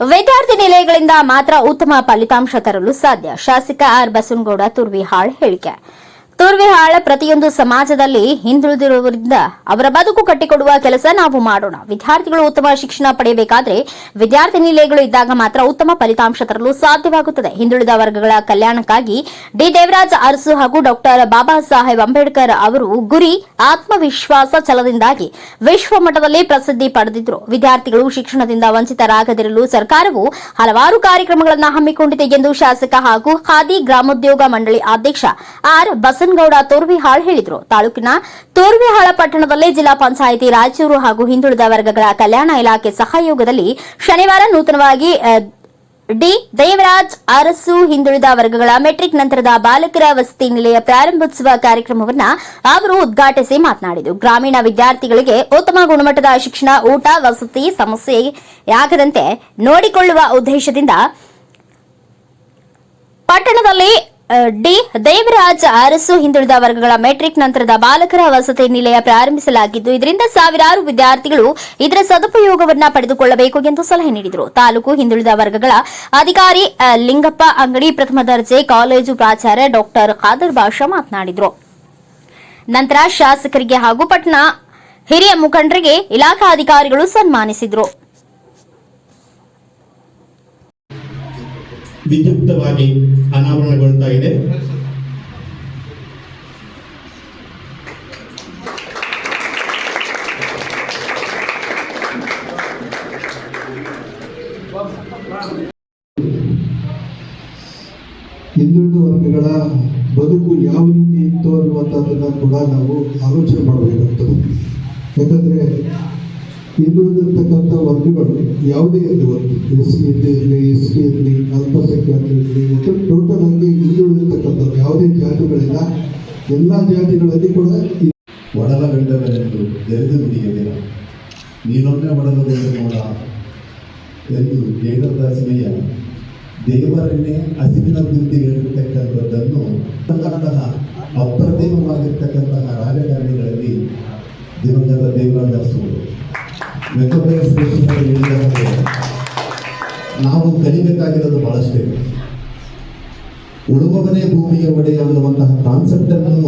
ವಿದ್ಯಾರ್ಥಿ ನಿಲಯಗಳಿಂದ ಮಾತ್ರ ಉತ್ತಮ ಫಲಿತಾಂಶ ತರಲು ಸಾಧ್ಯ. ಶಾಸಕ ಆರ್ ಬಸನಗೌಡ ತುರ್ವಿಹಾಳ್ ಹೇಳಿಕೆ. ತುರ್ವಿಹಾಳ್ ಪ್ರತಿಯೊಂದು ಸಮಾಜದಲ್ಲಿ ಹಿಂದುಳಿದಿರುವುದರಿಂದ ಅವರ ಬದುಕು ಕಟ್ಟಿಕೊಡುವ ಕೆಲಸ ನಾವು ಮಾಡೋಣ. ವಿದ್ಯಾರ್ಥಿಗಳು ಉತ್ತಮ ಶಿಕ್ಷಣ ಪಡೆಯಬೇಕಾದ್ರೆ ವಿದ್ಯಾರ್ಥಿ ನಿಲಯಗಳು ಇದ್ದಾಗ ಮಾತ್ರ ಉತ್ತಮ ಫಲಿತಾಂಶ ತರಲು ಸಾಧ್ಯವಾಗುತ್ತದೆ. ಹಿಂದುಳಿದ ವರ್ಗಗಳ ಕಲ್ಯಾಣಕ್ಕಾಗಿ ಡಿ. ದೇವರಾಜ್ ಅರಸು ಹಾಗೂ ಡಾಕ್ಟರ್ ಬಾಬಾ ಸಾಹೇಬ್ ಅಂಬೇಡ್ಕರ್ ಅವರು ಗುರಿ, ಆತ್ಮವಿಶ್ವಾಸ ಛಲದಿಂದಾಗಿ ವಿಶ್ವ ಮಟ್ಟದಲ್ಲಿ ಪ್ರಸಿದ್ಧಿ ಪಡೆದಿದ್ರು. ವಿದ್ಯಾರ್ಥಿಗಳು ಶಿಕ್ಷಣದಿಂದ ವಂಚಿತರಾಗದಿರಲು ಸರ್ಕಾರವು ಹಲವಾರು ಕಾರ್ಯಕ್ರಮಗಳನ್ನು ಹಮ್ಮಿಕೊಂಡಿದೆ ಎಂದು ಶಾಸಕ ಹಾಗೂ ಖಾದಿ ಗ್ರಾಮೋದ್ಯೋಗ ಮಂಡಳಿ ಅಧ್ಯಕ್ಷ ಆರ್. ಬಸನಗೌಡ ತೋರ್ವಿಹಾಳ್ ಹೇಳಿದರು. ತಾಲೂಕಿನ ತೋರ್ವಿಹಾಳ ಪಟ್ಟಣದಲ್ಲಿ ಜಿಲ್ಲಾ ಪಂಚಾಯಿತಿ ರಾಯಚೂರು ಹಾಗೂ ಹಿಂದುಳಿದ ವರ್ಗಗಳ ಕಲ್ಯಾಣ ಇಲಾಖೆ ಸಹಯೋಗದಲ್ಲಿ ಶನಿವಾರ ನೂತನವಾಗಿ ಡಿ ದೇವರಾಜ್ ಅರಸು ಹಿಂದುಳಿದ ವರ್ಗಗಳ ಮೆಟ್ರಿಕ್ ನಂತರದ ಬಾಲಕರ ವಸತಿ ನಿಲಯ ಪ್ರಾರಂಭೋತ್ಸವ ಕಾರ್ಯಕ್ರಮವನ್ನು ಅವರು ಉದ್ಘಾಟಿಸಿ ಮಾತನಾಡಿದರು. ಗ್ರಾಮೀಣ ವಿದ್ಯಾರ್ಥಿಗಳಿಗೆ ಉತ್ತಮ ಗುಣಮಟ್ಟದ ಶಿಕ್ಷಣ, ಊಟ, ವಸತಿ ಸಮಸ್ಯೆಯಾಗದಂತೆ ನೋಡಿಕೊಳ್ಳುವ ಉದ್ದೇಶದಿಂದ ಪಟ್ಟಣದಲ್ಲಿ ಡಿ, ದೇವರಾಜ್ ಅರಸು ಹಿಂದುಳಿದ ವರ್ಗಗಳ ಮೆಟ್ರಿಕ್ ನಂತರದ ಬಾಲಕರ ವಸತಿ ನಿಲಯ ಪ್ರಾರಂಭಿಸಲಾಗಿದ್ದು, ಇದರಿಂದ ಸಾವಿರಾರು ವಿದ್ಯಾರ್ಥಿಗಳು ಇದರ ಸದುಪಯೋಗವನ್ನ ಪಡೆದುಕೊಳ್ಳಬೇಕು ಎಂದು ಸಲಹೆ ನೀಡಿದರು. ತಾಲೂಕು ಹಿಂದುಳಿದ ವರ್ಗಗಳ ಅಧಿಕಾರಿ ಲಿಂಗಪ್ಪ ಅಂಗಡಿ ಪ್ರಥಮ ದರ್ಜೆ, ಕಾಲೇಜು ಪ್ರಾಚಾರ್ಯ ಡಾಕ್ಟರ್ ಖಾದರ್ ಬಾಷಾ ಮಾತನಾಡಿದರು. ನಂತರ ಶಾಸಕರಿಗೆ ಹಾಗೂ ಪಟ್ನಾ ಹಿರಿಯ ಮುಖಂಡರಿಗೆ ಇಲಾಖಾ ಅಧಿಕಾರಿಗಳು ಸನ್ಮಾನಿಸಿದರು. ವಿದ್ಯುಕ್ತವಾಗಿ ಅನಾವರಣಗೊಳ್ತಾ ಇದೆ. ಹಿಂದುಳಿದ ವರ್ಗಗಳ ಬದುಕು ಯಾವ ರೀತಿ ಇತ್ತು ಅನ್ನುವಂಥದ್ದನ್ನು ಕೂಡ ನಾವು ಆಲೋಚನೆ ಮಾಡಬೇಕಾಗ್ತದೆ. ಯಾಕಂದರೆ ಹಿಂದುಳಿದಿರ್ತಕ್ಕಂಥ ವರ್ಗಗಳು ಯಾವುದೇ ಇರಲಿ ಒಂದು ಎಸ್ ಸಿ ಇರಲಿ ಎಸ್ ಟಿ ಇರಲಿ, ಅಲ್ಪಸಂಖ್ಯಾತರು ಇರಲಿ ಟೋಟಲ್ ಆಗಿ ಹಿಂದುಳಿದಿರ್ತಕ್ಕಂಥವ್ರು ಯಾವುದೇ ಜಾತಿಗಳಿಲ್ಲ. ಎಲ್ಲ ಜಾತಿಗಳಲ್ಲಿ ಕೂಡ ಒಡಲ ಗಂಡವರೆಂದು ಎರೆದು ನುಡಿಯ ದಿನ ನೀನೊಮ್ಮೆ ಒಡಲ ನೋಡ ಎಂದು ದೇವದಾಸಿನೆಯ ದೇವರನ್ನೇ ಹಸಿವಿನ ಬುದ್ಧಿ ಹೇಳಿರ್ತಕ್ಕಂಥದ್ದನ್ನು ಅಂತಹ ನಾವು ಕಲಿಬೇಕಾಗಿರೋದು ಬಹಳಷ್ಟಿದೆ ಉಳುವವನೇ ಭೂಮಿಯ ಒಡೆಯ ಅನ್ನುವಂತಹ ಕಾನ್ಸೆಪ್ಟನ್ನು